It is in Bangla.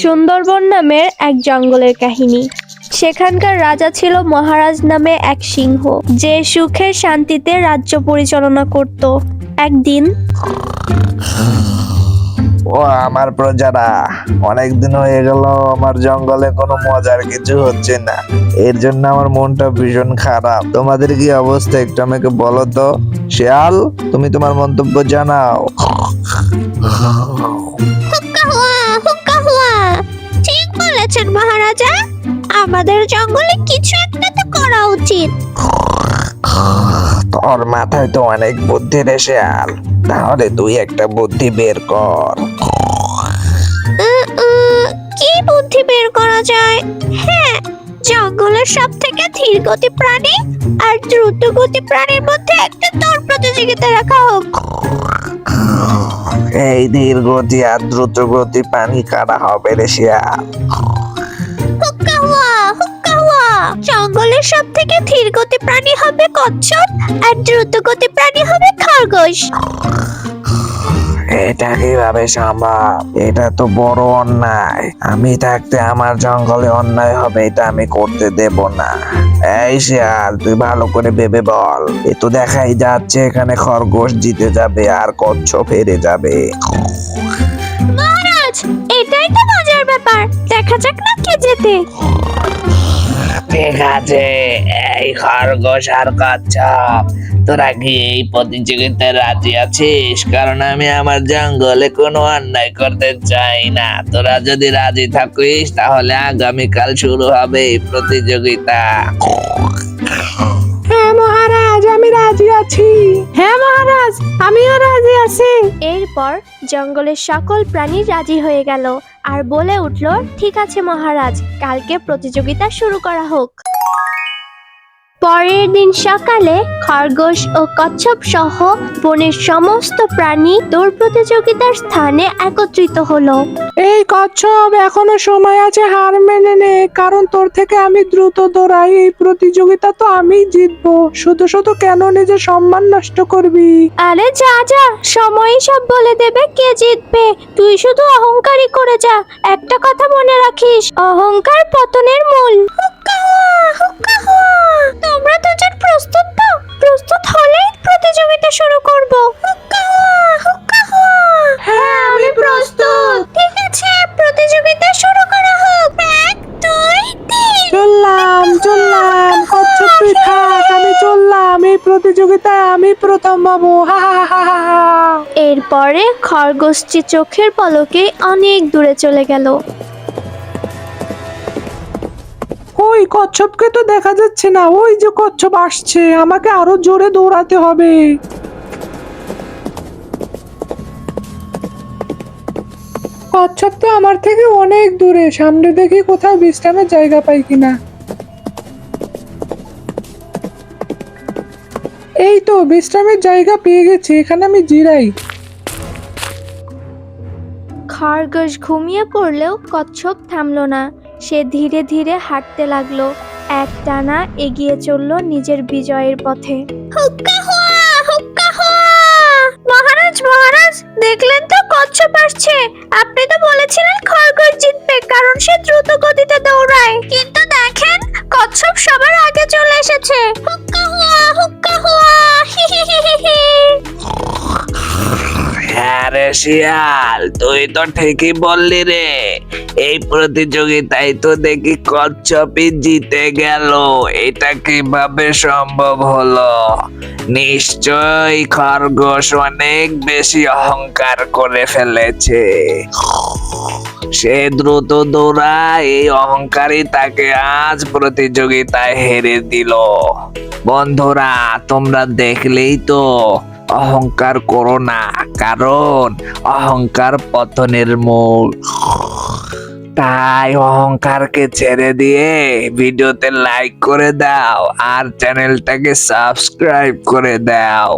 সুন্দরবন নামের এক জঙ্গলের কাহিনী। সেখানকার রাজা ছিল মহারাজ নামে এক সিংহ, যে সুখে শান্তিতে রাজ্য পরিচালনা করত। একদিন ও আমার প্রজারা অনেক দিন হয়ে গেল আমার জঙ্গলে কোনো মজার কিছু হচ্ছে না। এর জন্য আমার মনটা ভীষণ খারাপ। তোমাদের কি অবস্থা একটু আমাকে বলো তো। শিয়াল, তুমি তোমার মন্তব্য জানাও। বলেছেন মহারাজা? আমাদের জঙ্গলে কিছু একটা তো করা উচিত। তোর মাথায় তো অনেক বুদ্ধি রে শিয়াল। তাহলে তুই একটা বুদ্ধি বের কর। কি বুদ্ধি বের করা যায়? হ্যাঁ জঙ্গলের সব থেকে ধীর গতি প্রাণী আর দ্রুত গতি প্রাণীর মধ্যে একটা দৌড় প্রতিযোগিতা রাখা হোক। এই ধীর গতি আর দ্রুত গতি পানি কাটা হবে রে শিয়াল? জঙ্গলের সব থেকে ধীর গতি প্রাণী হবে কচ্ছপ আর দ্রুত গতি প্রাণী হবে খরগোশ। এটা কীভাবে সম্ভব? এটা তো বড় অন্যায়। আমি থাকতে আমার জঙ্গলে অন্যায় হবে এটা আমি করতে দেব না। এই শিয়াল তুই ভালো করে ভেবে বল। এ তো দেখাই যাচ্ছে এখানে খরগোশ জিতে যাবে আর কচ্ছপ হেরে যাবে। মহারাজ এটাই তো মজার ব্যাপার। দেখা যাক না কে জেতে। ঠিক আছে, এই খরগোশ আর কচ্ছপ তোরা কি এই প্রতিযোগিতায় রাজি আছিস? কারণ আমি আমার জঙ্গলে কোনো অন্যায় করতে চাই না। তোরা যদি রাজি থাকিস, তাহলে আগামীকাল শুরু হবে এই প্রতিযোগিতা। হ্যাঁ মহারাজ, আমি রাজি আছি। আছি। এরপর জঙ্গলের সকল প্রাণী রাজি হয়ে গেল। আর বলে উঠল, ঠিক আছে মহারাজ, কালকে প্রতিযোগিতা শুরু করা হোক। পরের দিন সকালে খরগোশ ও কচ্ছপ সহ বনের সমস্ত প্রাণী দৌড় প্রতিযোগিতার স্থানে একত্রিত হলো। এই কচ্ছপ এখনও সময় আছে হার মেনে নে কারণ তোর থেকে আমি দ্রুত দৌড়াই। এই প্রতিযোগিতা তো আমি জিতবো। শুধু শুধু কেন নিজের সম্মান নষ্ট করবি? আরে যা যা সময়ই সব বলে দেবে কে জিতবে। তুই শুধু অহংকারই করে যা। একটা কথা মনে রাখিস অহংকার পতনের মূল। তোমরা দুজন প্রস্তুত তো? প্রস্তুত হলেই প্রতিযোগিতা শুরু করব। হ্যাঁ আমি প্রস্তুত। ঠিক আছে প্রতিযোগিতা শুরু করা হোক। এক দুই তিন। চললাম চললাম কচ্ছপ থাক আমি চললাম এই প্রতিযোগিতায় আমি প্রথম বাবু হা হা হা হা হা। এরপরে খরগোশটি চোখের পলকে অনেক দূরে চলে গেল। ওই কচ্ছপকে তো দেখা যাচ্ছে না, ওই যে কচ্ছপ আসছে, আমাকে আরও জোরে দৌড়াতে হবে। কচ্ছপ তো আমার থেকে অনেক দূরে, সামনে দেখি কোথাও বিশ্রামের জায়গা পাই কিনা। এই তো, বিশ্রামের জায়গা পেয়ে গেছি, এখানে আমি জিরাই। খরগোশ ঘুমিয়ে পড়লেও কচ্ছপ থামলো না। সে ধীরে ধীরে হাঁটতে লাগল। এক টানা এগিয়ে চলল নিজের বিজয়ের পথে। হুক্কা রে শিয়াল তুই তো ঠিকই বললি রে। এই প্রতিযোগিতায় তো দেখি কচ্ছপই জিতে গেল। এটা কীভাবে সম্ভব হলো? নিশ্চয়ই খরগোশ অনেক বেশি অহংকার করে ফেলেছে। সে দ্রুত দৌড়ায়, এই অহংকারই তাকে আজ প্রতিযোগিতায় হেরে দিল। বন্ধুরা, তোমরা দেখলেই তো অহংকার করো না কারণ অহংকার পতনের মূল। তাই অহংকারকে ছেড়ে দিয়ে, ভিডিওতে লাইক করে দাও আর চ্যানেলটাকে সাবস্ক্রাইব করে দাও।